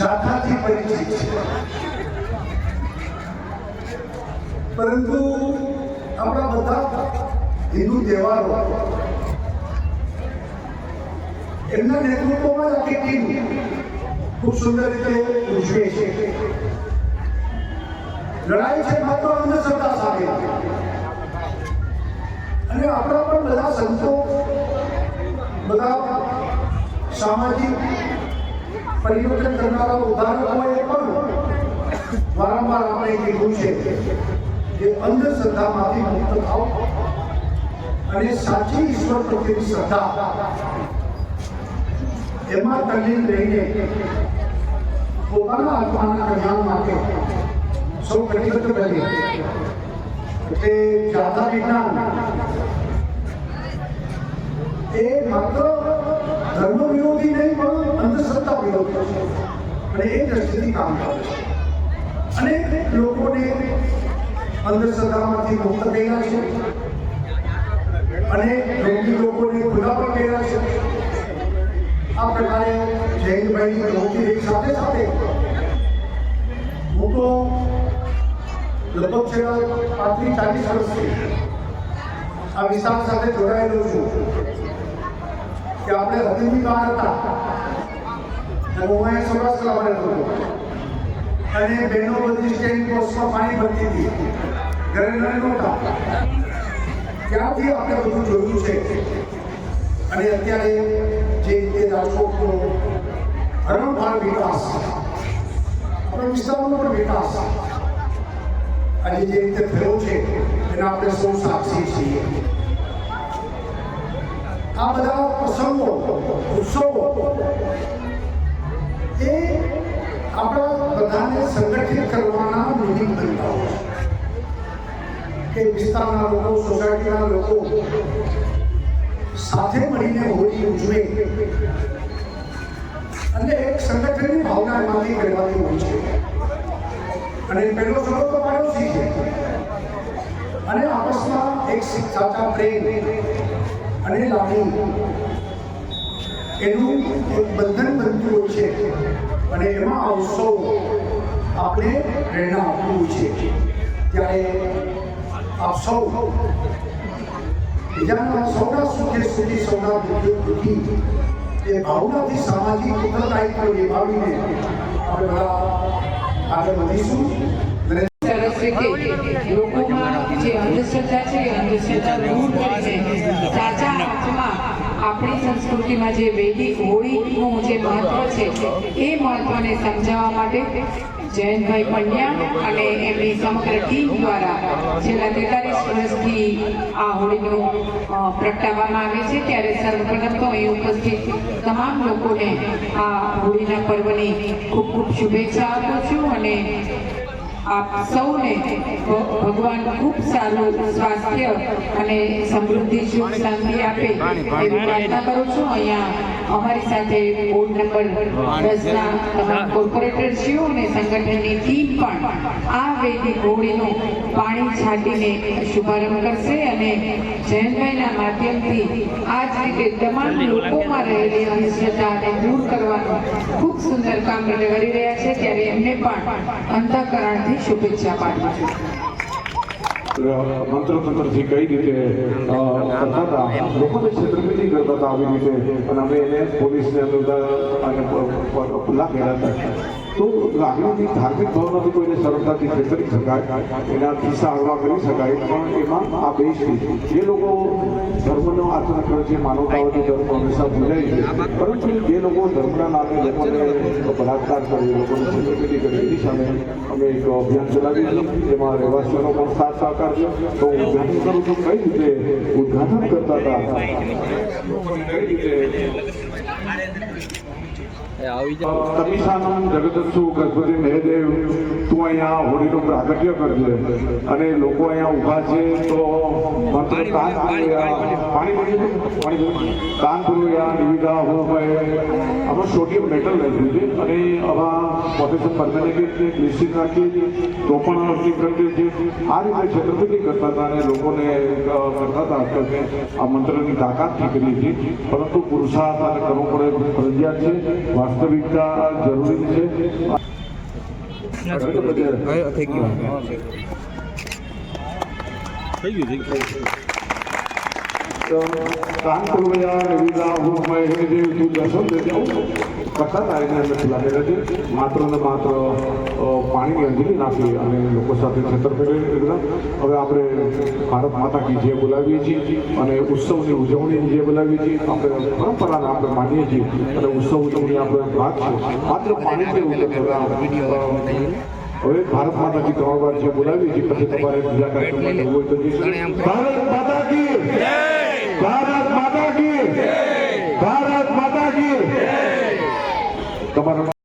જાથાથી પરિચિત છે. પરંતુ આપણા બધા હિન્દુ તહેવારો એમના નેતૃત્વમાં આખી ટીમ ખૂબ સુંદર રીતે ઉજવે છે. લડાઈ છે માત્ર અંધશ્રદ્ધા સામે અને આપણા પણ બધા સંતો, બધા સામાજિક પરિવર્તન કરનારા ઉદાહરણોએ પણ વારંવાર આપણે કીધું છે કે અંધશ્રદ્ધામાંથી મુક્ત થાવ અને સાચી ઈશ્વર પ્રત્યેની શ્રદ્ધા એમાં તલ્લીન રહીને પોતાના આત્માના કલ્યાણ માટે સૌ કટિબદ્ધ કરીએ એટલે જાતા વિજ્ઞાન એ માત્ર ધર્મ વિરોધી નહીં સાથે હું તો લગભગ છેલ્લા પાંત્રીસ, ચાલીસ વર્ષથી આ વિસ્તાર સાથે જોડાયેલો છું કે આપણે હતી બહાર હતા. હું અહીંયા સૌરાષ્ટ્રમાં રહેતો હતો અને બહેનો બધી સ્ટેન્ડ પોસ્ટમાં પાણી ભરતી હતી. ઘરે નહોતા. ત્યાંથી આપણે બધું જોયું છે. અને અત્યારે જે રીતે રાજકોટનો હરણભાર વિકાસ, આપણા વિસ્તારનો પણ વિકાસ, આજે જે રીતે થયો છે, એના આપણે સૌ સાક્ષી છીએ. આ બધા પ્રસંગો, ઉત્સવો એ આપણા બધાને સંગઠિત કરવાના નિમિત્ત બનતા હોય કે વિસ્તારના લોકો સોસાયટીના લોકો સાથે મળીને હોળી ઉજવે. અને એક સંગઠનની ભાવના એમાંથી કરવાની હોય છે. અને પહેલો સબક તો પાડોશી છે અને આપસમાં એક સાચા પ્રેમ અને લાગણી એનું બંધન બનતું હોય છે. અને એમાં અવસો આપણે પ્રેરણા આપવું છે. ત્યારે આપ સૌ બીજાના સૌના સુખે સુધી સૌના દુઃખે દુઃખી એ ભાવનાથી સામાજિક ઉત્તરદાયિત્વ નિભાવીને આપણે બધા આગળ વધીશું. સરસ લોકોમાં જે અંધશ્રદ્ધા છે અંધશ્રદ્ધા દૂર કરીને સાચા અર્થમાં આપણી સંસ્કૃતિમાં જે વૈદિક હોળીનું જે મહત્વ છે, એ મહત્વને સમજાવવા માટે જયંતભાઈ પંડ્યા અને એમની સમગ્ર ટીમ દ્વારા છેલ્લા તેતાલીસ વર્ષથી આ હોળીનું પ્રગટાવવામાં આવે છે. ત્યારે સર્વપ્રથમ તો અહીં ઉપસ્થિત તમામ લોકોને આ હોળીના પર્વની ખૂબ ખૂબ શુભેચ્છા આપું છું અને આપ સૌને ભગવાન ખૂબ સારું સ્વાસ્થ્ય અને સમૃદ્ધિ સુખ શાંતિ આપે એવી પ્રાર્થના કરું છું. અહીંયા અમારી સાથે બોર્ડ નંબર દસના તમામ કોર્પોરેટરશ્રીઓ અને સંગઠનની ટીમ પણ આ વેદી હોળીનું પાણી છાંટીને શુભારંભ કરશે અને જયંતભાઈના માધ્યમથી આ જ રીતે તમામ લોકોમાં રહેલી અનિશ્ચિતતાને દૂર કરવાનું ખૂબ સુંદર કામ કરી રહ્યા છે. ત્યારે એમને પણ અંતઃકરણથી શુભેચ્છા પાઠવું છું. મંત્ર તંત્રથી કઈ રીતે કરતા હતા? લોકોને છેતરપિંડી કરતા હતા આવી રીતે. અને અમે એને પોલીસને અને કર્યા હતા. તો લાગણીની ધાર્મિક ભાવનાથી કોઈને સરળતાથી કરી શકાય. એના દિશા હળવા કરી શકાય. પણ એમાં આ બે છે. જે લોકો ધર્મનો આચરણ કરે છે, માનવતાવાદી ધર્મ હંમેશા ભૂલાય છે. પરંતુ જે લોકો ધર્મના નામે લોકોને બળાત્કાર કરે લોકોની છેતરપિંડી કરે, એની સામે અમે એક અભિયાન ચલાવી તેમાં રહેવાસીઓનો પણ સાથ સહકાર છે. તો ઉદ્ઘાટન કરું છું કઈ રીતે ઉદઘાટન કરતા હતા. કઈ રીતે તમિશાનમ જગદસ્સુ ગણપતિ મહેદેવ. અહીંયા હોળીનું પ્રાગટ્ય કરજે અને લોકો અહીંયા ઊભા છે તો પાણી? પાણી પૂર્વયા નિવિદા હોય આમાં સોડિયમ મેટલ લખ્યું છે અને પરમેનેટ નિશ્ચિત રાખીએ તો પણ અર્થિક કરીએ છીએ આ રીતે છેતરપિંડી કરતા હતા અને લોકોને કરતા હતા કે આ મંત્રની તાકાતથી કરીએ છીએ. પરંતુ પુરુષાર્થ અને કરવો પડે ફરજિયાત છે વાસ્તવિકતા જરૂરી છે. થઈ ગયું. કાન પૂર્વયા નિવિદા હુકમય હે દેવ તું દર્શન દે જાઉં કથા તારીને અંદર લાગે છે માત્ર ને માત્ર પાણીની અંજલી નાખી અને લોકો સાથે છેતરપિંડી એકદમ હવે આપણે ભારત માતા કી જે બોલાવીએ છીએ અને ઉત્સવની ઉજવણી જે બોલાવીએ છીએ, આપણે પરંપરાને આપણે માનીએ છીએ અને ઉત્સવ ઉજવણી આપણે ભાગ છે, માત્ર પાણીથી ઉજવણી હવે ભારત માતા કી ત્રણ વાર જે બોલાવી છે પછી તમારે બીજા કાર્યક્રમમાં હોય તો ભારત માતા કી ભારત માતા કી ભારત માતા કી તમારો